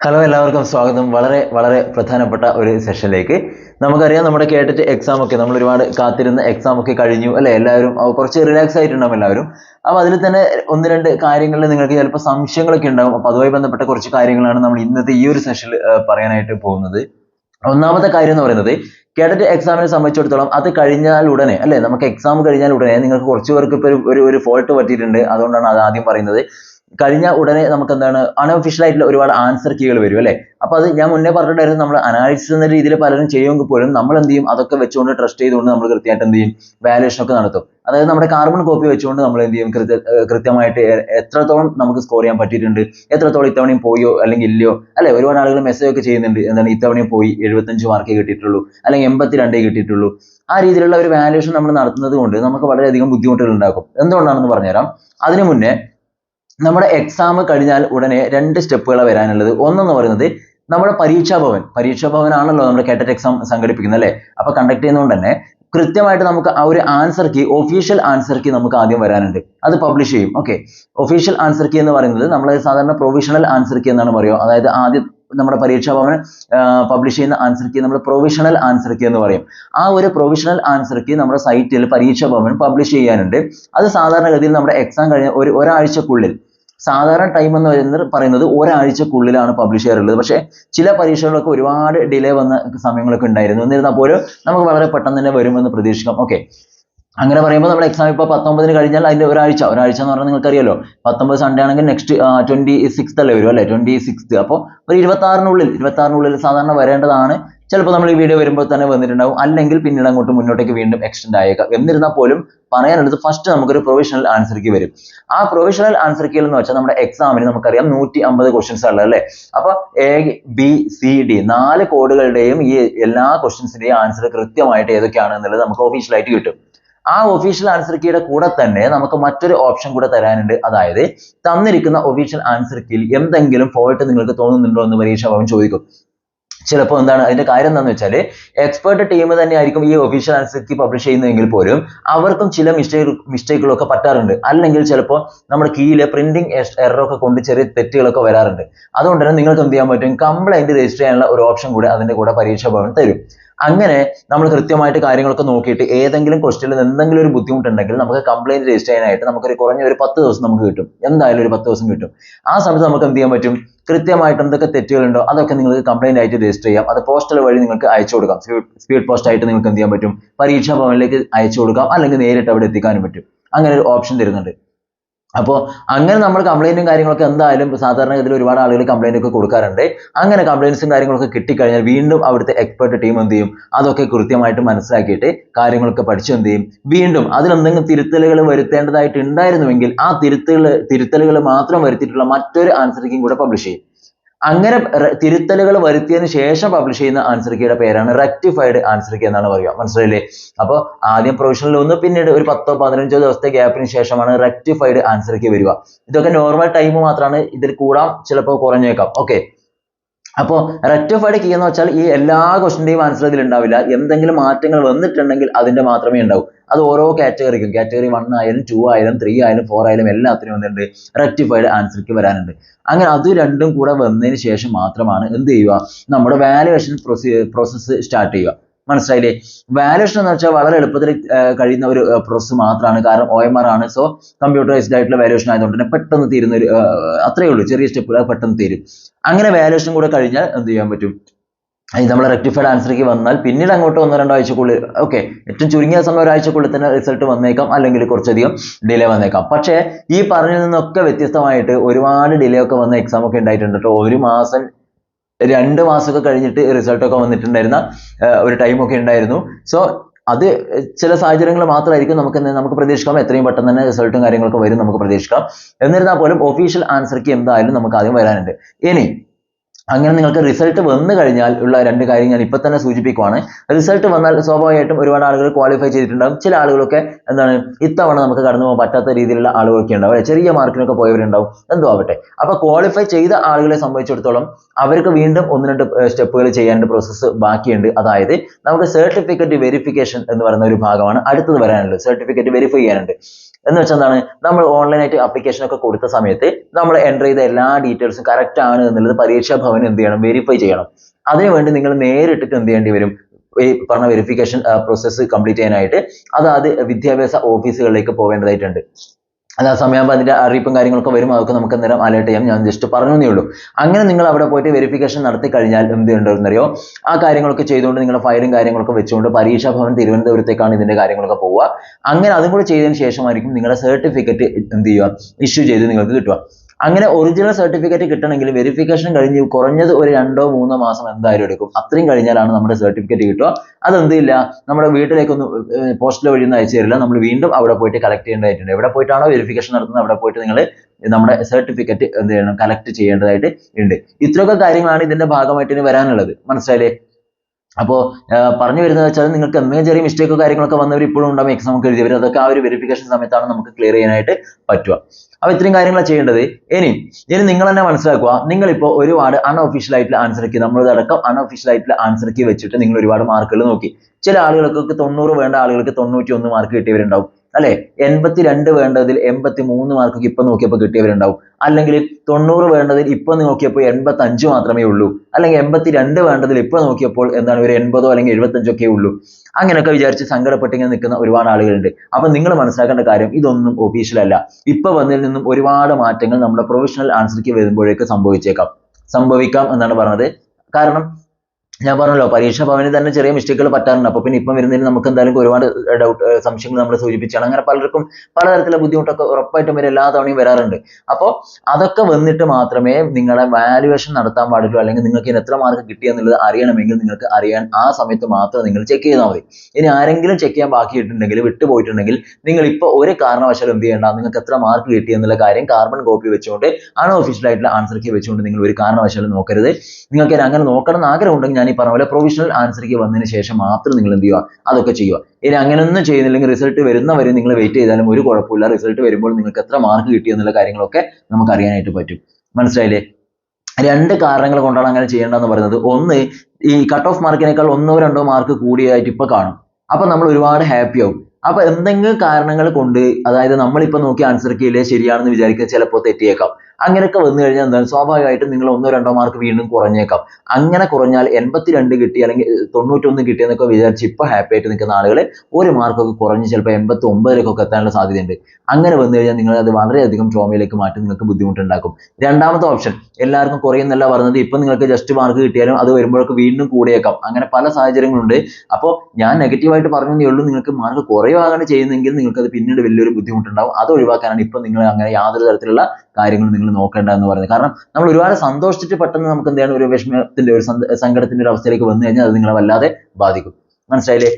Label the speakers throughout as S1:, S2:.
S1: Hello എല്ലാവർക്കും സ്വാഗതം. വളരെ വളരെ പ്രധാനപ്പെട്ട ഒരു സെഷനിലേക്ക്. നമുക്കറിയാം നമ്മുടെ കേട്ടിട്ട് എക്സാം ഒക്കെ നമ്മൾ ഒരുപാട് കാത്തിരുന്ന എക്സാം ഒക്കെ കഴിഞ്ഞു അല്ലെ? എല്ലാവരും കുറച്ച് റിലാക്സ് ആയിട്ടുണ്ടാവും എല്ലാവരും. അപ്പോൾ അതിൽ തന്നെ ഒന്ന് രണ്ട് കാര്യങ്ങളിൽ നിങ്ങൾക്ക് ചിലപ്പോൾ സംശയങ്ങളൊക്കെ ഉണ്ടാകും അപ്പോൾ അതുമായി ബന്ധപ്പെട്ട കുറച്ച് കാര്യങ്ങളാണ് നമ്മൾ ഇന്നത്തെ ഈ ഒരു സെഷനിൽ പറയാനായിട്ട് പോകുന്നത്. ഒന്നാമത്തെ കാര്യം എന്ന് പറയുന്നത് കേഡറ്റ് എക്സാമിനെ സംബന്ധിച്ചിടത്തോളം അത് കഴിഞ്ഞാൽ ഉടനെ അല്ലെ? നമുക്ക് എക്സാം കഴിഞ്ഞാൽ ഉടനെ നിങ്ങൾക്ക് കുറച്ച് പേർക്ക് ഇപ്പോൾ ഒരു ഒരു ഫോൾട്ട് പറ്റിയിട്ടുണ്ട്. അതുകൊണ്ടാണ് അത് ആദ്യം പറയുന്നത്. കഴിഞ്ഞ ഉടനെ നമുക്ക് എന്താണ് അൺഒഫീഷ്യൽ ആയിട്ടുള്ള ഒരുപാട് ആൻസർ കീകൾ വരും അല്ലേ? അപ്പൊ അത് ഞാൻ മുന്നേ പറഞ്ഞിട്ടുണ്ടായിരുന്നു നമ്മൾ അനാലിസിസ് എന്ന രീതിയിൽ പലരും ചെയ്യുമെങ്കിൽ പോലും നമ്മൾ എന്ത് ചെയ്യും? അതൊക്കെ വെച്ചുകൊണ്ട് ട്രസ്റ്റ് ചെയ്തുകൊണ്ട് നമ്മൾ കൃത്യമായിട്ട് എന്ത് ചെയ്യും? വാലുവേഷൻ ഒക്കെ നടത്തും. അതായത് നമ്മുടെ കാർബൺ കോപ്പി വെച്ചുകൊണ്ട് നമ്മൾ എന്ത് ചെയ്യും? കൃത്യ കൃത്യമായിട്ട് എത്രത്തോളം നമുക്ക് സ്കോർ ചെയ്യാൻ പറ്റിയിട്ടുണ്ട്? എത്രത്തോളം ഇത്തവണയും പോയോ അല്ലെങ്കിൽ ഇല്ലയോ? അല്ലെ? ഒരുപാട് ആളുകൾ മെസ്സേജ് ഒക്കെ ചെയ്യുന്നുണ്ട് എന്താണ് ഇത്തവണയും പോയി എഴുപത്തഞ്ച് മാർക്കേ കിട്ടിയിട്ടുള്ളൂ അല്ലെങ്കിൽ എൺപത്തിരണ്ടേ കിട്ടിയിട്ടുള്ളൂ. ആ രീതിയിലുള്ള ഒരു വാലുവേഷൻ നമ്മൾ നടത്തുന്നത് കൊണ്ട് നമുക്ക് വളരെയധികം ബുദ്ധിമുട്ടുകൾ ഉണ്ടാക്കും. എന്തുകൊണ്ടാണെന്ന് പറഞ്ഞുതരാം. അതിനു മുന്നേ നമ്മുടെ എക്സാം കഴിഞ്ഞാൽ ഉടനെ രണ്ട് സ്റ്റെപ്പുകളാണ് വരാനുള്ളത്. ഒന്നെന്ന് പറയുന്നത് നമ്മുടെ പരീക്ഷാ ഭവൻ. പരീക്ഷാ ഭവൻ ആണല്ലോ നമ്മുടെ കേട്ടറ്റ് എക്സാം സംഘടിപ്പിക്കുന്നത് അല്ലേ? അപ്പൊ കണ്ടക്ട് ചെയ്യുന്നതുകൊണ്ട് തന്നെ കൃത്യമായിട്ട് നമുക്ക് ആ ഒരു answer key official answer key നമുക്ക് ആദ്യം വരാനുണ്ട്. അത് പബ്ലിഷ് ചെയ്യും. ഓക്കെ ഒഫീഷ്യൽ ആൻസർ കീ എന്ന് പറയുന്നത് നമ്മൾ സാധാരണ പ്രൊവിഷണൽ ആൻസർ കീ എന്നാണ് പറയുക. അതായത് ആദ്യം നമ്മുടെ പരീക്ഷാ ഭവൻ പബ്ലിഷ് ചെയ്യുന്ന ആൻസർ കീ നമ്മൾ പ്രൊവിഷണൽ ആൻസർ കീ എന്ന് പറയും. ആ ഒരു പ്രൊവിഷണൽ ആൻസർ കീ നമ്മുടെ സൈറ്റിൽ പരീക്ഷാ ഭവൻ പബ്ലിഷ് ചെയ്യാനുണ്ട്. അത് സാധാരണഗതിയിൽ നമ്മുടെ എക്സാം കഴിഞ്ഞ ഒരു ഒരാഴ്ചക്കുള്ളിൽ സാധാരണ ടൈം എന്ന് പറയുന്നത് പറയുന്നത് ഒരാഴ്ചക്കുള്ളിലാണ് പബ്ലിഷ് ചെയ്യാറുള്ളത്. പക്ഷേ ചില പരീക്ഷകളൊക്കെ ഒരുപാട് ഡിലേ വന്ന സമയങ്ങളൊക്കെ ഉണ്ടായിരുന്നു. എന്നിരുന്നാൽ പോലും നമുക്ക് വളരെ പെട്ടെന്ന് തന്നെ വരുമെന്ന് പ്രതീക്ഷിക്കാം. ഓക്കെ അങ്ങനെ പറയുമ്പോൾ നമ്മുടെ എക്സാം ഇപ്പോൾ പത്തൊമ്പതിന് കഴിഞ്ഞാൽ അതിന്റെ ഒരാഴ്ച. ഒരാഴ്ച എന്ന് പറഞ്ഞാൽ നിങ്ങൾക്കറിയാലോ പത്തൊമ്പത് സൺഡേ ആണെങ്കിൽ നെക്സ്റ്റ് ട്വന്റി സിക്സ്ത് അല്ലേ വരും അല്ലേ? ട്വന്റി സിക്സ്ത് അപ്പോൾ ഒരു ഇരുപത്താറിനുള്ളിൽ ഇരുപത്താറിനുള്ളിൽ സാധാരണ വരേണ്ടതാണ് ചിലപ്പോൾ നമ്മൾ ഈ വീഡിയോ വരുമ്പോൾ തന്നെ വന്നിട്ടുണ്ടാവും. അല്ലെങ്കിൽ പിന്നീട് അങ്ങോട്ട് മുന്നോട്ടേക്ക് വീണ്ടും എക്സ്റ്റെൻഡ് ആയേക്കാം. എന്നിരുന്നാൽ പോലും പറയാനുള്ളത് ഫസ്റ്റ് നമുക്കൊരു പ്രൊവിഷണൽ ആൻസർ കീ വരും. ആ പ്രൊവിഷണൽ ആൻസർ കീ എന്ന് വെച്ചാൽ നമ്മുടെ എക്സാമിന് നമുക്കറിയാം നൂറ്റി അമ്പത് ക്വസ്റ്റ്യൻസ് ഉള്ളത് അല്ലേ? അപ്പൊ എ ബി സി ഡി നാല് കോഡുകളുടെയും ഈ എല്ലാ ക്വസ്റ്റ്യൻസിന്റെയും ആൻസർ കൃത്യമായിട്ട് ഏതൊക്കെയാണ് എന്നുള്ളത് നമുക്ക് ഒഫീഷ്യലായിട്ട് കിട്ടും. ആ ഒഫീഷ്യൽ ആൻസർ കീയുടെ കൂടെ തന്നെ നമുക്ക് മറ്റൊരു ഓപ്ഷൻ കൂടെ തരാനുണ്ട്. അതായത് തന്നിരിക്കുന്ന ഒഫീഷ്യൽ ആൻസർ കീയിൽ എന്തെങ്കിലും ഫോൾട്ട് നിങ്ങൾക്ക് തോന്നുന്നുണ്ടോ എന്ന് പരീക്ഷാഭവൻ ചോദിക്കും. ചിലപ്പോൾ എന്താണ് അതിന്റെ കാര്യം എന്താണെന്ന് വെച്ചാൽ എക്സ്പേർട്ട് ടീം തന്നെയായിരിക്കും ഈ ഒഫീഷ്യൽ ആൻസർ കീ പബ്ലിഷ് ചെയ്യുന്നതെങ്കിൽ പോലും അവർക്കും ചില മിസ്റ്റേക്ക് മിസ്റ്റേക്കുകളൊക്കെ പറ്റാറുണ്ട്. അല്ലെങ്കിൽ ചിലപ്പോൾ നമ്മുടെ കീയിലെ പ്രിന്റിംഗ് എറർ ഒക്കെ കൊണ്ട് ചെറിയ തെറ്റുകളൊക്കെ വരാറുണ്ട്. അതുകൊണ്ട് തന്നെ നിങ്ങൾക്ക് എന്ത് ചെയ്യാൻ പറ്റും? കംപ്ലൈന്റ് രജിസ്റ്റർ ചെയ്യാനുള്ള ഒരു ഓപ്ഷൻ കൂടെ അതിന്റെ കൂടെ പരീക്ഷാ ഭവൻ തരും. അങ്ങനെ നമ്മൾ കൃത്യമായിട്ട് കാര്യങ്ങളൊക്കെ നോക്കിയിട്ട് ഏതെങ്കിലും ക്വസ്റ്റ്യനിൽ എന്തെങ്കിലും ഒരു ബുദ്ധിമുട്ടുണ്ടെങ്കിൽ നമുക്ക് കംപ്ലൈന്റ് രജിസ്റ്റർ ചെയ്യാനായിട്ട് നമുക്കൊരു കുറഞ്ഞ ഒരു പത്ത് ദിവസം നമുക്ക് കിട്ടും. എന്തായാലും ഒരു പത്ത് ദിവസം കിട്ടും. ആ സമയത്ത് നമുക്ക് എന്ത് ചെയ്യാൻ പറ്റും? കൃത്യമായിട്ട് എന്തൊക്കെ തെറ്റുകളുണ്ടോ അതൊക്കെ നിങ്ങൾക്ക് കംപ്ലൈന്റ് ആയിട്ട് രജിസ്റ്റർ ചെയ്യാം. അത് പോസ്റ്റൽ വഴി നിങ്ങൾക്ക് അയച്ചു കൊടുക്കാം. സ്പീഡ് പോസ്റ്റ് ആയിട്ട് നിങ്ങൾക്ക് എന്ത് ചെയ്യാൻ പറ്റും? പരീക്ഷാ ഭവനിലേക്ക് അയച്ചു കൊടുക്കാം. അല്ലെങ്കിൽ നേരിട്ട് അവിടെ എത്തിക്കാനും പറ്റും. അങ്ങനെ ഒരു ഓപ്ഷൻ തരുന്നുണ്ട്. അപ്പോൾ അങ്ങനെ നമ്മൾ കംപ്ലൈന്റും കാര്യങ്ങളൊക്കെ എന്തായാലും സാധാരണ ഇതിൽ ഒരുപാട് ആളുകൾ കംപ്ലൈന്റ് ഒക്കെ കൊടുക്കാറുണ്ട്. അങ്ങനെ കംപ്ലൈൻസും കാര്യങ്ങളൊക്കെ കിട്ടിക്കഴിഞ്ഞാൽ വീണ്ടും അവിടുത്തെ എക്സ്പെർട്ട് ടീം എന്ത് ചെയ്യും? അതൊക്കെ കൃത്യമായിട്ട് മനസ്സിലാക്കിയിട്ട് കാര്യങ്ങളൊക്കെ പഠിച്ചു എന്ത് ചെയ്യും? വീണ്ടും അതിലെന്തെങ്കിലും തിരുത്തലുകൾ വരുത്തേണ്ടതായിട്ട് ഉണ്ടായിരുന്നുവെങ്കിൽ ആ തിരുത്തലുകൾ തിരുത്തലുകൾ മാത്രം വരുത്തിയിട്ടുള്ള മറ്റൊരു ആൻസർ കീയും കൂടെ പബ്ലിഷ് ചെയ്യും. അങ്ങനെ തിരുത്തലുകൾ വരുത്തിയതിന് ശേഷം പബ്ലിഷ് ചെയ്യുന്ന ആൻസർ കീയുടെ പേരാണ് റെക്ടിഫൈഡ് ആൻസർ കീ എന്നാണ് പറയുക. മനസ്സിലായില്ലേ? അപ്പോൾ ആദ്യം പ്രൊവിഷണൽ ഒന്ന് പിന്നീട് ഒരു പത്തോ പതിനഞ്ചോ ദിവസത്തെ ഗ്യാപ്പിന് ശേഷമാണ് റെക്ടിഫൈഡ് ആൻസർ കീ വരിക. ഇതൊക്കെ നോർമൽ ടൈം മാത്രമാണ് ഇതിൽ കൂടാം ചിലപ്പോൾ കുറഞ്ഞേക്കാം. ഓക്കെ അപ്പോൾ റെക്ടിഫൈഡ് കീ എന്ന് വെച്ചാൽ ഈ എല്ലാ ക്വസ്റ്റിന്റെയും ആൻസർ ഇതിൽ ഉണ്ടാവില്ല എന്തെങ്കിലും മാറ്റങ്ങൾ വന്നിട്ടുണ്ടെങ്കിൽ അതിന്റെ മാത്രമേ ഉണ്ടാവൂ. അത് ഓരോ കാറ്റഗറിക്കും കാറ്റഗറി വൺ ആയാലും ടു ആയാലും ത്രീ ആയാലും ഫോർ ആയാലും എല്ലാത്തിനും വന്നിട്ടുണ്ട് റെക്ടിഫൈഡ് ആൻസർക്ക് വരാനുണ്ട്. അങ്ങനെ അത് രണ്ടും കൂടെ വന്നതിന് ശേഷം മാത്രമാണ് എന്ത് ചെയ്യുക? നമ്മുടെ വാലുവേഷൻ പ്രോസസ്സ് സ്റ്റാർട്ട് ചെയ്യുക. മനസ്സിലായില്ലേ? വാലേഷൻ എന്ന് വെച്ചാൽ വളരെ എളുപ്പത്തിൽ കഴിയുന്ന ഒരു പ്രോസസ്സ് മാത്രമാണ്. കാരണം ഒ എം ആർ ആണ്. സോ കമ്പ്യൂട്ടറൈസ്ഡ് ആയിട്ടുള്ള വാലേഷൻ ആയതുകൊണ്ട് തന്നെ പെട്ടെന്ന് തീരുന്ന ഒരു അത്രയേ ഉള്ളൂ. ചെറിയ സ്റ്റെപ്പുകൾ പെട്ടെന്ന് തീരും. അങ്ങനെ വാലേഷൻ കൂടെ കഴിഞ്ഞാൽ എന്ത് ചെയ്യാൻ പറ്റും? അത് നമ്മൾ റെക്ടിഫൈഡ് ആൻസർക്ക് വന്നാൽ പിന്നീട് അങ്ങോട്ട് ഒന്നോ രണ്ടോ ആഴ്ചക്കുള്ളിൽ ഓക്കെ ഏറ്റവും ചുരുങ്ങിയ സമയം ഒരാഴ്ചക്കുള്ളിൽ തന്നെ റിസൾട്ട് വന്നേക്കാം. അല്ലെങ്കിൽ കുറച്ചധികം ഡിലേ വന്നേക്കാം. പക്ഷേ ഈ പറഞ്ഞതിൽ നിന്നൊക്കെ വ്യത്യസ്തമായിട്ട് ഒരുപാട് ഡിലേ ഒക്കെ വന്ന എക്സാം ഒക്കെ ഉണ്ടായിട്ടുണ്ട് കേട്ടോ. ഒരു മാസം രണ്ട് മാസമൊക്കെ കഴിഞ്ഞിട്ട് റിസൾട്ടൊക്കെ വന്നിട്ടുണ്ടായിരുന്ന ഒരു ടൈമൊക്കെ ഉണ്ടായിരുന്നു. സോ അത് ചില സാഹചര്യങ്ങൾ മാത്രമായിരിക്കും നമുക്ക് നമുക്ക് പ്രതീക്ഷിക്കാം. എത്രയും പെട്ടെന്ന് തന്നെ റിസൾട്ടും കാര്യങ്ങളൊക്കെ വരും നമുക്ക് പ്രതീക്ഷിക്കാം. എന്നിരുന്നാൽ പോലും ഒഫീഷ്യൽ ആൻസർക്ക് എന്തായാലും നമുക്ക് ആദ്യം വരാനുണ്ട്. ഇനി അങ്ങനെ നിങ്ങൾക്ക് റിസൾട്ട് വന്നു കഴിഞ്ഞാൽ ഉള്ള രണ്ട് കാര്യം ഞാൻ ഇപ്പം തന്നെ സൂചിപ്പിക്കുവാണ്. റിസൾട്ട് വന്നാൽ സ്വാഭാവികമായിട്ടും ഒരുപാട് ആളുകൾ ക്വാളിഫൈ ചെയ്തിട്ടുണ്ടാകും ചില ആളുകളൊക്കെ എന്താണ് ഇത്തവണ നമുക്ക് കടന്നു പോകാൻ പറ്റാത്ത രീതിയിലുള്ള ആളുകളൊക്കെ ഉണ്ടാവും ചെറിയ മാർക്കിനൊക്കെ പോയവരുണ്ടാവും. എന്തോ ആവട്ടെ. അപ്പൊ ക്വാളിഫൈ ചെയ്ത ആളുകളെ സംബന്ധിച്ചിടത്തോളം അവർക്ക് വീണ്ടും ഒന്ന് രണ്ട് സ്റ്റെപ്പുകൾ ചെയ്യാനുള്ള പ്രോസസ്സ് ബാക്കിയുണ്ട്. അതായത് നമുക്ക് സർട്ടിഫിക്കറ്റ് വെരിഫിക്കേഷൻ എന്ന് പറയുന്ന ഒരു ഭാഗമാണ് അടുത്തത് വരാനുള്ളത്. സർട്ടിഫിക്കറ്റ് വെരിഫൈ ചെയ്യാനുണ്ട്. എന്ന് വെച്ചാൽ എന്താണ്? നമ്മൾ ഓൺലൈനായിട്ട് ആപ്ലിക്കേഷൻ ഒക്കെ കൊടുത്ത സമയത്ത് നമ്മൾ എന്റർ ചെയ്ത എല്ലാ ഡീറ്റെയിൽസും കറക്റ്റ് ആണ് എന്നുള്ളത് പരീക്ഷാ ഭവൻ എന്ത് ചെയ്യണം? വെരിഫൈ ചെയ്യണം. അതിനുവേണ്ടി നിങ്ങൾ നേരിട്ടിട്ട് എന്ത് ചെയ്യേണ്ടി വരും? ഈ പറഞ്ഞ വെരിഫിക്കേഷൻ പ്രോസസ്സ് കംപ്ലീറ്റ് ചെയ്യാനായിട്ട് അതാത് വിദ്യാഭ്യാസ ഓഫീസുകളിലേക്ക് പോവേണ്ടതായിട്ടുണ്ട്. അത് ആ സമയമാകുമ്പോൾ അതിന്റെ അറിയിപ്പും കാര്യങ്ങളൊക്കെ വരും. അതൊക്കെ നമുക്ക് അന്നേരം അലേർട്ട് ചെയ്യാം. ഞാൻ ജസ്റ്റ് എന്നേ ഉള്ളൂ. അങ്ങനെ നിങ്ങൾ അവിടെ പോയിട്ട് വെരിഫിക്കേഷൻ നടത്തി കഴിഞ്ഞാൽ എന്ത് ഉണ്ടെന്നറിയോ ആ കാര്യങ്ങളൊക്കെ ചെയ്തുകൊണ്ട് നിങ്ങളുടെ ഫയലും കാര്യങ്ങളൊക്കെ വെച്ചുകൊണ്ട് പരീക്ഷാ ഭവൻ തിരുവനന്തപുരത്തേക്കാണ് ഇതിന്റെ കാര്യങ്ങളൊക്കെ പോവുക. അങ്ങനെ അതും കൂടെ ചെയ്തതിന് ശേഷമായിരിക്കും നിങ്ങളുടെ സർട്ടിഫിക്കറ്റ് എന്ത് ചെയ്യുക? ഇഷ്യൂ ചെയ്ത് നിങ്ങൾക്ക് കിട്ടുക. അങ്ങനെ ഒറിജിനൽ സർട്ടിഫിക്കറ്റ് കിട്ടണമെങ്കിൽ വെരിഫിക്കേഷൻ കഴിഞ്ഞ് കുറഞ്ഞത് ഒരു രണ്ടോ മൂന്നോ മാസം എന്തായാലും എടുക്കും. അത്രയും കഴിഞ്ഞാലാണ് നമ്മുടെ സർട്ടിഫിക്കറ്റ് കിട്ടുക. അതെന്തില്ല? നമ്മുടെ വീട്ടിലേക്കൊന്നും പോസ്റ്റൽ വഴി ഒന്നും അയച്ചു തരില്ല. നമ്മൾ വീണ്ടും അവിടെ പോയിട്ട് കളക്ട് ചെയ്യേണ്ടതായിട്ടുണ്ട് എവിടെ പോയിട്ടാണോ വെരിഫിക്കേഷൻ നടത്തുന്നത് അവിടെ പോയിട്ട് നിങ്ങൾ നമ്മുടെ സർട്ടിഫിക്കറ്റ് എന്ത് ചെയ്യണം കളക്ട് ചെയ്യേണ്ടതായിട്ട് ഉണ്ട്. ഇത്രയൊക്കെ കാര്യങ്ങളാണ് ഇതിന്റെ ഭാഗമായിട്ട് ഇനി വരാനുള്ളത്. മനസ്സിലായില്ലേ? അപ്പോൾ പറഞ്ഞു വരുന്നത് വെച്ചാൽ നിങ്ങൾക്ക് എന്തെങ്കിലും ചെറിയ മിസ്റ്റേക്കോ കാര്യങ്ങളൊക്കെ വന്നവർ ഇപ്പോഴും ഉണ്ടാകും എക്സാം ഒക്കെ എഴുതിയവർ അതൊക്കെ ആ ഒരു വെരിഫിക്കേഷൻ സമയത്താണ് നമുക്ക് ക്ലിയർ ചെയ്യാനായിട്ട് പറ്റുക. അപ്പോൾ ഇത്രയും കാര്യങ്ങളാണ് ചെയ്യേണ്ടത്. ഇനി ഇനി നിങ്ങൾ തന്നെ മനസ്സിലാക്കുക. നിങ്ങളിപ്പോൾ ഒരുപാട് അൺഒഫീഷ്യൽ ആയിട്ടുള്ള ആൻസർ കീ നമ്മളതടക്കം അൺഒഫീഷ്യൽ ആയിട്ടുള്ള ആൻസർ കീ വെച്ചിട്ട് നിങ്ങൾ ഒരുപാട് മാർക്കുകൾ നോക്കി. ചില ആളുകൾക്കൊക്കെ തൊണ്ണൂറ് വേണ്ട ആളുകൾക്ക് തൊണ്ണൂറ്റി ഒന്ന് മാർക്ക് കിട്ടിയവരുണ്ടാവും. അല്ലെ? എൺപത്തി രണ്ട് വേണ്ടതിൽ എൺപത്തി മൂന്ന് മാർക്ക് ഇപ്പൊ നോക്കിയപ്പോൾ കിട്ടിയവരുണ്ടാവും. അല്ലെങ്കിൽ തൊണ്ണൂറ് വേണ്ടതിൽ ഇപ്പൊ നോക്കിയപ്പോൾ എൺപത്തി അഞ്ച് മാത്രമേ ഉള്ളൂ. അല്ലെങ്കിൽ എൺപത്തി രണ്ട് വേണ്ടതിൽ ഇപ്പൊ നോക്കിയപ്പോൾ എന്താണ് ഒരു എൺപതോ അല്ലെങ്കിൽ എഴുപത്തഞ്ചോ ഒക്കെ ഉള്ളൂ. അങ്ങനെയൊക്കെ വിചാരിച്ച് സങ്കടപ്പെട്ട് ഇങ്ങനെ നിൽക്കുന്ന ഒരുപാട് ആളുകളുണ്ട്. അപ്പൊ നിങ്ങൾ മനസ്സിലാക്കേണ്ട കാര്യം ഇതൊന്നും ഒഫീഷ്യൽ അല്ല. ഇപ്പൊ വന്നതിൽ നിന്നും ഒരുപാട് മാറ്റങ്ങൾ നമ്മുടെ പ്രൊഫഷണൽ ആൻസർക്ക് വരുമ്പോഴേക്ക് സംഭവിച്ചേക്കാം. സംഭവിക്കാം എന്നാണ് പറഞ്ഞത്. കാരണം ഞാൻ പറഞ്ഞല്ലോ പരീക്ഷ ഭവനിൽ തന്നെ ചെറിയ മിസ്റ്റേക്കുകൾ പറ്റാറുണ്ട്. അപ്പൊ പിന്നെ ഇപ്പം വരുന്നതിന് നമുക്ക് എന്തായാലും ഒരുപാട് ഡൗട്ട് സംശയങ്ങൾ നമ്മൾ സൂചിപ്പിച്ചാണ്. അങ്ങനെ പലർക്കും പലതരത്തിലുള്ള ബുദ്ധിമുട്ടൊക്കെ ഉറപ്പായിട്ടും വരെ എല്ലാ തവണയും വരാറുണ്ട്. അപ്പോൾ അതൊക്കെ വന്നിട്ട് മാത്രമേ നിങ്ങളെ വാല്യുവേഷൻ നടത്താൻ പാടുള്ളൂ അല്ലെങ്കിൽ നിങ്ങൾക്ക് ഇതിന് എത്ര മാർക്ക് കിട്ടി എന്നുള്ളത് അറിയണമെങ്കിൽ നിങ്ങൾക്ക് അറിയാൻ ആ സമയത്ത് മാത്രം നിങ്ങൾ ചെക്ക് ചെയ്താൽ മതി. ഇനി ആരെങ്കിലും ചെക്ക് ചെയ്യാൻ ബാക്കിയിട്ടുണ്ടെങ്കിൽ വിട്ടുപോയിട്ടുണ്ടെങ്കിൽ നിങ്ങൾ ഇപ്പോൾ ഒരു കാരണവശാലും എന്ത് ചെയ്യേണ്ട നിങ്ങൾക്ക് എത്ര മാർക്ക് കിട്ടി എന്നുള്ള കാര്യം കാർബൺ കോപ്പി വെച്ചുകൊണ്ട് അൺഒഫീഷ്യൽ ആയിട്ടുള്ള ആൻസർ കീ വെച്ചുകൊണ്ട് നിങ്ങൾ ഒരു കാരണവശാലും നോക്കരുത്. നിങ്ങൾക്ക് അങ്ങനെ നോക്കണം എന്ന് ആഗ്രഹം ഉണ്ടെങ്കിൽ ഞാൻ ഈ പറഞ്ഞ പോലെ പ്രൊവിഷണൽ ആൻസർ കീ വന്നതിന് ശേഷം മാത്രം നിങ്ങൾ എന്ത് ചെയ്യുക? അതൊക്കെ ചെയ്യുക. ഇനി അങ്ങനെയൊന്നും ചെയ്യുന്നില്ലെങ്കിൽ റിസൾട്ട് വരുന്നവരെ നിങ്ങൾ വെയിറ്റ് ചെയ്താലും ഒരു കുഴപ്പമില്ല. റിസൾട്ട് വരുമ്പോൾ നിങ്ങൾക്ക് എത്ര മാർക്ക് കിട്ടി എന്നുള്ള കാര്യങ്ങളൊക്കെ നമുക്ക് അറിയാനായിട്ട് പറ്റും. മനസ്സിലായില്ലേ? രണ്ട് കാരണങ്ങൾ കൊണ്ടാണ് അങ്ങനെ ചെയ്യേണ്ടതെന്ന് പറയുന്നത്. ഒന്ന് ഈ കട്ട് ഓഫ് മാർക്കിനേക്കാൾ ഒന്നോ രണ്ടോ മാർക്ക് കൂടിയതായിട്ട് ഇപ്പൊ കാണും. അപ്പൊ നമ്മൾ ഒരുപാട് ഹാപ്പി ആവും. അപ്പൊ എന്തെങ്കിലും കാരണങ്ങൾ കൊണ്ട് അതായത് നമ്മളിപ്പോ നോക്കി ആൻസർ കീയിലെ ശരിയാണെന്ന് വിചാരിക്കുക ചിലപ്പോൾ തെറ്റിയേക്കാം. അങ്ങനെയൊക്കെ വന്നു കഴിഞ്ഞാൽ എന്താണ് സ്വാഭാവികമായിട്ടും നിങ്ങൾ ഒന്നോ രണ്ടോ മാർക്ക് വീണ്ടും കുറഞ്ഞേക്കാം. അങ്ങനെ കുറഞ്ഞാൽ എൺപത്തിരണ്ട് കിട്ടി അല്ലെങ്കിൽ തൊണ്ണൂറ്റൊന്ന് കിട്ടി എന്നൊക്കെ വിചാരിച്ച് ഇപ്പൊ ഹാപ്പി ആയിട്ട് നിൽക്കുന്ന ആളുകൾ ഒരു മാർക്കൊക്കെ കുറഞ്ഞ് ചിലപ്പോൾ എൺപത്തി ഒമ്പതിലേക്കൊക്കെ എത്താനുള്ള സാധ്യതയുണ്ട്. അങ്ങനെ വന്നു കഴിഞ്ഞാൽ നിങ്ങൾ അത് വളരെയധികം ട്രോമയിലേക്ക് മാറ്റി നിങ്ങൾക്ക് ബുദ്ധിമുട്ടുണ്ടാക്കും. രണ്ടാമത്തെ ഓപ്ഷൻ എല്ലാവർക്കും കുറയുന്നല്ല പറഞ്ഞത് ഇപ്പൊ നിങ്ങൾക്ക് ജസ്റ്റ് മാർക്ക് കിട്ടിയാലും അത് വരുമ്പോഴൊക്കെ വീണ്ടും കൂടിയേക്കാം. അങ്ങനെ പല സാഹചര്യങ്ങളുണ്ട്. അപ്പോൾ ഞാൻ നെഗറ്റീവായിട്ട് പറഞ്ഞതേ ഉള്ളൂ നിങ്ങൾക്ക് മാർക്ക് കുറയുവാണ് ചെയ്യുന്നെങ്കിൽ നിങ്ങൾക്ക് അത് പിന്നീട് വലിയൊരു ബുദ്ധിമുട്ടുണ്ടാവും. അത് ഒഴിവാക്കാനാണ് ഇപ്പൊ നിങ്ങൾ അങ്ങനെ യാതൊരു തരത്തിലുള്ള കാര്യങ്ങളും നിങ്ങൾ നോക്കേണ്ട എന്ന് പറയുന്നത്. കാരണം നമ്മൾ ഒരുപാട് സന്തോഷിച്ചിട്ട് പെട്ടെന്ന് നമുക്ക് എന്താണ് ഒരു വിഷമത്തിന്റെ ഒരു സങ്കടത്തിന്റെ ഒരു അവസ്ഥയിലേക്ക് വന്നു കഴിഞ്ഞാൽ അത് നിങ്ങളെ വല്ലാതെ ബാധിക്കും. മനസ്സിലായില്ലേ?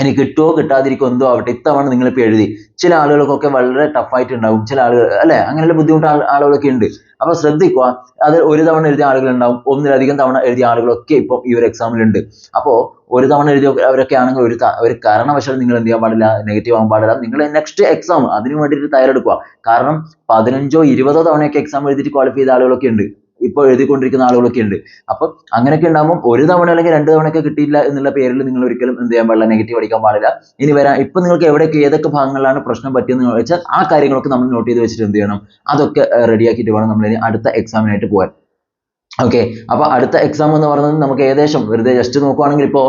S1: ഇനി കിട്ടുമോ കിട്ടാതിരിക്കോ എന്തോ ആവട്ടെ ഇത്തവണ നിങ്ങൾ ഇപ്പൊ എഴുതി. ചില ആളുകൾക്കൊക്കെ വളരെ ടഫായിട്ട് ഉണ്ടാവും ചില ആളുകൾ അല്ലെ? അങ്ങനെയുള്ള ബുദ്ധിമുട്ട് ആളുകളൊക്കെ ഉണ്ട്. അപ്പൊ ശ്രദ്ധിക്കുക അത് ഒരു തവണ എഴുതിയ ആളുകളുണ്ടാവും. ഒന്നിലധികം തവണ എഴുതിയ ആളുകളൊക്കെ ഇപ്പം ഈ ഒരു എക്സാമിലുണ്ട് അപ്പോൾ ഒരു തവണ എഴുതിയ അവരൊക്കെ ആണെങ്കിൽ ഒരു ഒരു കാരണവശാലും നിങ്ങൾ എന്ത് ചെയ്യാൻ പാടില്ല നെഗറ്റീവ് ആവാൻ പാടില്ല. നിങ്ങൾ നെക്സ്റ്റ് എക്സാം അതിനു വേണ്ടിയിട്ട് തയ്യാറെടുക്കുക. കാരണം പതിനഞ്ചോ ഇരുപതോ തവണയൊക്കെ എക്സാം എഴുതിയിട്ട് ക്വാളിഫൈ ചെയ്ത ആളുകളൊക്കെ ഉണ്ട്. ഇപ്പോൾ എഴുതിക്കൊണ്ടിരിക്കുന്ന ആളുകളൊക്കെ ഉണ്ട് അപ്പം അങ്ങനെയൊക്കെ ഉണ്ടാകുമ്പോൾ ഒരു തവണ അല്ലെങ്കിൽ രണ്ട് തവണയൊക്കെ കിട്ടിയില്ല എന്നുള്ള പേരിൽ നിങ്ങൾ ഒരിക്കലും എന്ത് ചെയ്യാൻ പാടില്ല നെഗറ്റീവ് അടിക്കാൻ പാടില്ല. ഇനി വരാം. ഇപ്പൊ നിങ്ങൾക്ക് എവിടെയൊക്കെ ഏതൊക്കെ ഭാഗങ്ങളിലാണ് പ്രശ്നം പറ്റിയെന്ന് വെച്ചാൽ ആ കാര്യങ്ങളൊക്കെ നമ്മൾ നോട്ട് ചെയ്ത് വെച്ചിട്ട് എന്ത് ചെയ്യണം? അതൊക്കെ റെഡിയാക്കിയിട്ട് വേണം നമ്മൾ ഇനി അടുത്ത എക്സാമിനായിട്ട് പോകാൻ. ഓക്കെ അപ്പൊ അടുത്ത എക്സാം എന്ന് പറയുന്നത് നമുക്ക് ഏകദേശം വെറുതെ ജസ്റ്റ് നോക്കുവാണെങ്കിൽ ഇപ്പോ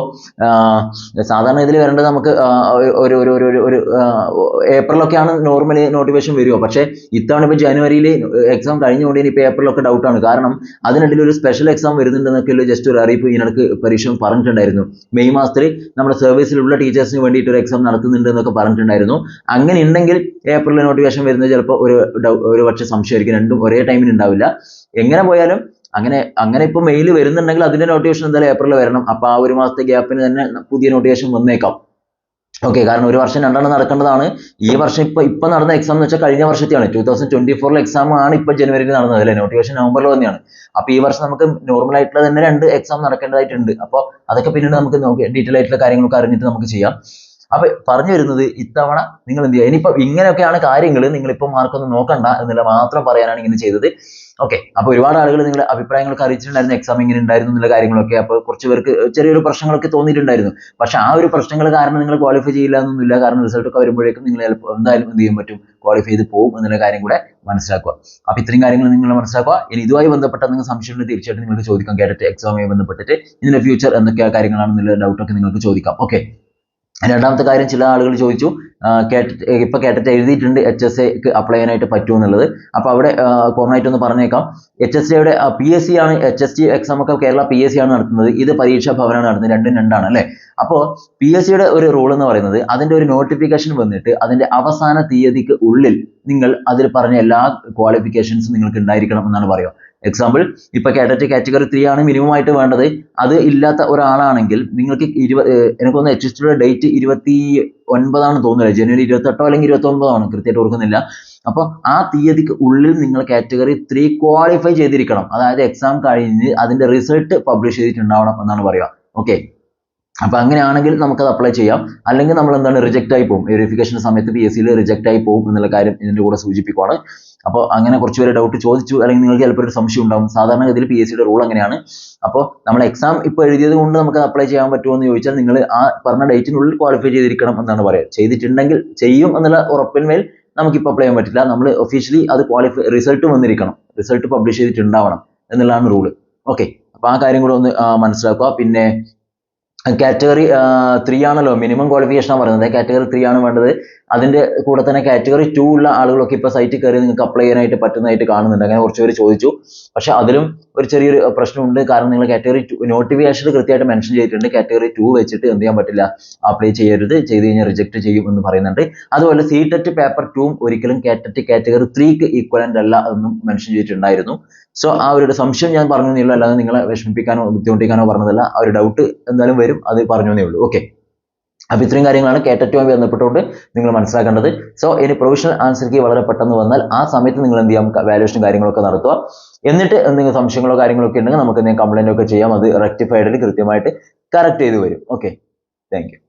S1: സാധാരണ ഇതിൽ വരേണ്ടത് നമുക്ക് ഒരു ഒരു ഒരു ഒരു ഏപ്രിലൊക്കെയാണ് നോർമലി നോട്ടിഫിക്കേഷൻ വരിക. പക്ഷേ ഇത്തവണ ഇപ്പൊ ജനുവരിയിൽ എക്സാം കഴിഞ്ഞുകൊണ്ട് ഇനി ഇപ്പൊ ഏപ്രിലൊക്കെ ഡൗട്ടാണ് കാരണം അതിനിടയിൽ ഒരു സ്പെഷ്യൽ എക്സാം വരുന്നുണ്ടെന്നൊക്കെ ജസ്റ്റ് ഒരു അറിയിപ്പ് ഇതിനിടക്ക് പരീക്ഷ പറഞ്ഞിട്ടുണ്ടായിരുന്നു. മെയ് മാസത്തിൽ നമ്മുടെ സർവീസിലുള്ള ടീച്ചേഴ്സിന് വേണ്ടിയിട്ട് ഒരു എക്സാം നടത്തുന്നുണ്ട് എന്നൊക്കെ പറഞ്ഞിട്ടുണ്ടായിരുന്നു. അങ്ങനെ ഉണ്ടെങ്കിൽ ഏപ്രിലിൽ നോട്ടിഫിക്കേഷൻ വരുന്നത് ചിലപ്പോൾ ഒരു ഒരു പക്ഷേ സംശയമായിരിക്കും. രണ്ടും ഒരേ ടൈമിൽ ഉണ്ടാവില്ല എങ്ങനെ പോയാലും അങ്ങനെ അങ്ങനെ ഇപ്പൊ മെയിൽ വരുന്നുണ്ടെങ്കിൽ അതിന്റെ നോട്ടിഫിക്കേഷൻ എന്തായാലും ഏപ്രിലിൽ വരണം. അപ്പൊ ആ ഒരു മാസത്തെ ഗ്യാപ്പിന് തന്നെ പുതിയ നോട്ടിഫിക്കേഷൻ വന്നേക്കാം. ഓക്കെ കാരണം ഒരു വർഷം രണ്ടെണ്ണം നടക്കേണ്ടതാണ്. ഈ വർഷം ഇപ്പൊ ഇപ്പൊ നടന്ന എക്സാം എന്ന് വെച്ചാൽ കഴിഞ്ഞ വർഷത്തെയാണ്. ടൂ തൗസൻഡ് ട്വന്റി ഫോറിലെ എക്സാം ആണ് ഇപ്പൊ ജനുവരിയിൽ നടന്നത് അല്ലേ? നോട്ടിഫിക്കേഷൻ നവംബറിൽ തന്നെയാണ് അപ്പൊ ഈ വർഷം നമുക്ക് നോർമൽ ആയിട്ടുള്ള തന്നെ രണ്ട് എക്സാം നടക്കേണ്ടതായിട്ടുണ്ട്. അപ്പോൾ അതൊക്കെ പിന്നീട് നമുക്ക് നോക്കി ഡീറ്റെയിൽ ആയിട്ടുള്ള കാര്യങ്ങളൊക്കെ അറിഞ്ഞിട്ട് നമുക്ക് ചെയ്യാം. അപ്പൊ പറഞ്ഞു വരുന്നത് ഇത്തവണ നിങ്ങൾ എന്ത് ചെയ്യുക? ഇനിയിപ്പോ ഇങ്ങനെയൊക്കെയാണ് കാര്യങ്ങൾ നിങ്ങളിപ്പോൾ മാർക്കൊന്നും നോക്കണ്ട എന്നുള്ള മാത്രം പറയാനാണ് ഇങ്ങനെ ചെയ്തത്. ഓക്കെ അപ്പൊ ഒരുപാട് ആളുകൾ നിങ്ങളുടെ അഭിപ്രായങ്ങളൊക്കെ അറിയിച്ചിട്ടുണ്ടായിരുന്നു. എക്സാം ഇങ്ങനെ ഉണ്ടായിരുന്നു എന്നുള്ള കാര്യങ്ങളൊക്കെ. അപ്പോൾ കുറച്ച് പേർക്ക് ചെറിയൊരു പ്രശ്നങ്ങളൊക്കെ തോന്നിയിട്ടുണ്ടായിരുന്നു. പക്ഷെ ആ ഒരു പ്രശ്നങ്ങൾ കാരണം നിങ്ങൾ ക്വാളിഫൈ ചെയ്യില്ല എന്നൊന്നുമില്ല. കാരണം റിസൾട്ട് ഒക്കെ വരുമ്പോഴേക്കും നിങ്ങൾ എന്തായാലും എന്ത് ചെയ്യാൻ പറ്റും? ക്വാളിഫൈ ചെയ്ത് പോകും എന്നുള്ള കാര്യം കൂടെ മനസ്സിലാക്കുക. അപ്പൊ ഇത്രയും കാര്യങ്ങൾ നിങ്ങൾ മനസ്സിലാക്കുക. ഇനി ഇതുമായി ബന്ധപ്പെട്ട നിങ്ങൾ സംശയമുണ്ടെങ്കിൽ തീർച്ചയായിട്ടും നിങ്ങൾക്ക് ചോദിക്കാം. കേട്ടിട്ട് എക്സാമുമായി ബന്ധപ്പെട്ടിട്ട് ഇതിന്റെ ഫ്യൂച്ചർ എന്തൊക്കെ കാര്യങ്ങളാണെന്നുള്ള ഡൗട്ടൊക്കെ നിങ്ങൾക്ക് ചോദിക്കാം. ഓക്കെ രണ്ടാമത്തെ കാര്യം ചില ആളുകൾ ചോദിച്ചു ഇപ്പൊ കേട്ടിട്ട് എഴുതിയിട്ടുണ്ട് എച്ച് എസ് എക്ക് അപ്ലൈ ചെയ്യാനായിട്ട് പറ്റുമോ എന്നുള്ളത്. അപ്പൊ അവിടെ കോമണായിട്ട് ഒന്ന് പറഞ്ഞേക്കാം. എച്ച് എസ് സിയുടെ പി എസ് സി ആണ് എച്ച് എസ് ടി എക്സാം ഒക്കെ കേരള പി എസ് സി ആണ് നടത്തുന്നത്. ഇത് പരീക്ഷാ ഭവനാണ് നടത്തുന്നത്. രണ്ടും രണ്ടാണ് അല്ലേ? അപ്പോൾ പി എസ് സിയുടെ ഒരു റൂൾ എന്ന് പറയുന്നത് അതിന്റെ ഒരു നോട്ടിഫിക്കേഷൻ വന്നിട്ട് അതിന്റെ അവസാന തീയതിക്ക് ഉള്ളിൽ നിങ്ങൾ അതിൽ പറഞ്ഞ എല്ലാ ക്വാളിഫിക്കേഷൻസും നിങ്ങൾക്ക് ഉണ്ടായിരിക്കണം എന്നാണ് പറയുക. എക്സാമ്പിൾ ഇപ്പൊ കാറ്റഗറി കാറ്റഗറി ത്രീ ആണ് മിനിമം ആയിട്ട് വേണ്ടത്. അത് ഇല്ലാത്ത ഒരാളാണെങ്കിൽ നിങ്ങൾക്ക് ഇരുപത് എനിക്കൊന്ന് എച്ച് എസ് ഡേറ്റ് ഇരുപത്തി ഒൻപതാണ് തോന്നുന്നത് ജനുവരി ഇരുപത്തെട്ടോ അല്ലെങ്കിൽ ഇരുപത്തി ആണ് കൃത്യമായിട്ട് ഓർക്കുന്നില്ല. അപ്പോൾ ആ തീയതിക്ക് ഉള്ളിൽ നിങ്ങൾ കാറ്റഗറി ത്രീ ക്വാളിഫൈ ചെയ്തിരിക്കണം. അതായത് എക്സാം കഴിഞ്ഞ് അതിന്റെ റിസൾട്ട് പബ്ലിഷ് ചെയ്തിട്ടുണ്ടാവണം എന്നാണ് പറയുക. ഓക്കെ അപ്പൊ അങ്ങനെയാണെങ്കിൽ നമുക്കത് അപ്ലൈ ചെയ്യാം. അല്ലെങ്കിൽ നമ്മൾ എന്താണ് റിജക്റ്റ് ആയി പോകും. വെരിഫിക്കേഷൻ സമയത്ത് പി എസ് സിയിൽ റിജക്റ്റ് ആയി പോകും എന്നുള്ള കാര്യം ഇതിന്റെ കൂടെ സൂചിപ്പിക്കുവാണ്. അപ്പോൾ അങ്ങനെ കുറച്ച് പേര് ഡൗട്ട് ചോദിച്ചു. അല്ലെങ്കിൽ നിങ്ങൾക്ക് ചിലപ്പോൾ ഒരു സംശയം ഉണ്ടാവും. സാധാരണഗതിയിൽ പി എസ് സിയുടെ റൂൾ അങ്ങനെയാണ്. അപ്പോൾ നമ്മൾ എക്സാം ഇപ്പോൾ എഴുതിയത് കൊണ്ട് നമുക്ക് അപ്ലൈ ചെയ്യാൻ പറ്റുമോ എന്ന് ചോദിച്ചാൽ നിങ്ങൾ ആ പറഞ്ഞ ഡേറ്റിനുള്ളിൽ ക്വാളിഫൈ ചെയ്തിരിക്കണം എന്നാണ് പറയുക. ചെയ്തിട്ടുണ്ടെങ്കിൽ ചെയ്യും എന്നുള്ള ഉറപ്പിന്മേൽ നമുക്കിപ്പോൾ അപ്ലൈ ചെയ്യാൻ പറ്റില്ല. നമ്മൾ ഒഫീഷ്യലി അത് ക്വാളിഫൈ റിസൾട്ട് വന്നിരിക്കണം. റിസൾട്ട് പബ്ലിഷ് ചെയ്തിട്ടുണ്ടാവണം എന്നുള്ളതാണ് റൂൾ ഓക്കെ അപ്പോൾ ആ കാര്യം കൂടെ ഒന്ന് മനസ്സിലാക്കുക. പിന്നെ കാറ്റഗറി ത്രീ ആണല്ലോ. മിനിമം ക്വാളിഫിക്കേഷൻ ആണ് പറയുന്നത്. കാറ്റഗറി ത്രീ ആണ് വേണ്ടത്. അതിന്റെ കൂടെ തന്നെ കാറ്റഗറി ടു ഉള്ള ആളുകളൊക്കെ ഇപ്പോൾ സൈറ്റിൽ കയറി നിങ്ങൾക്ക് അപ്ലൈ ചെയ്യാനായിട്ട് പറ്റുന്നതായിട്ട് കാണുന്നുണ്ട്. അങ്ങനെ കുറച്ച് പേര് ചോദിച്ചു. പക്ഷെ അതിലും ഒരു ചെറിയൊരു പ്രശ്നമുണ്ട്. കാരണം നിങ്ങൾ കാറ്റഗറി ടു നോട്ടിഫിക്കേഷനിൽ കൃത്യമായിട്ട് മെൻഷൻ ചെയ്തിട്ടുണ്ട്. കാറ്റഗറി ടു വെച്ചിട്ട് എന്ത് ചെയ്യാൻ പറ്റില്ല അപ്ലൈ ചെയ്യരുത്. ചെയ്ത് കഴിഞ്ഞാൽ റിജക്ട് ചെയ്യും എന്ന് പറയുന്നുണ്ട്. അതുപോലെ സി ടെറ്റ് പേപ്പർ ടൂവും ഒരിക്കലും കാറ്ററ്റ് കാറ്റഗറി ത്രീക്ക് ഈക്വലന്റ് അല്ല എന്നും മെൻഷൻ ചെയ്തിട്ടുണ്ടായിരുന്നു. സോ ആ ഒരു സംശയം ഞാൻ പറഞ്ഞു എന്നേ അല്ലാതെ നിങ്ങളെ വിഷമിപ്പിക്കാനോ ബുദ്ധിമുട്ടിക്കാനോ പറഞ്ഞതല്ല. ആ ഒരു ഡൗട്ട് എന്തായാലും വരും. അത് പറഞ്ഞു എന്നേ ഉള്ളൂ. ഓക്കെ അപ്പൊ ഇത്രയും കാര്യങ്ങളാണ് കേറ്ററ്റുമായി ബന്ധപ്പെട്ടുകൊണ്ട് നിങ്ങൾ മനസ്സിലാക്കേണ്ടത്. സോ ഇനി പ്രൊവിഷണൽ ആൻസർ കീ വളരെ പെട്ടെന്ന് വന്നാൽ ആ സമയത്ത് നിങ്ങൾ എന്ത് ചെയ്യാം? വാല്യുവേഷൻ കാര്യങ്ങളൊക്കെ നടത്തുക. എന്നിട്ട് എന്തെങ്കിലും സംശയങ്ങളോ കാര്യങ്ങളൊക്കെ ഉണ്ടെങ്കിൽ നമുക്ക് എന്തെങ്കിലും കംപ്ലൈന്റ് ഒക്കെ ചെയ്യാം. അത് റെക്ടിഫൈഡിൽ കൃത്യമായിട്ട് കറക്റ്റ് ചെയ്ത് വരും. Okay thank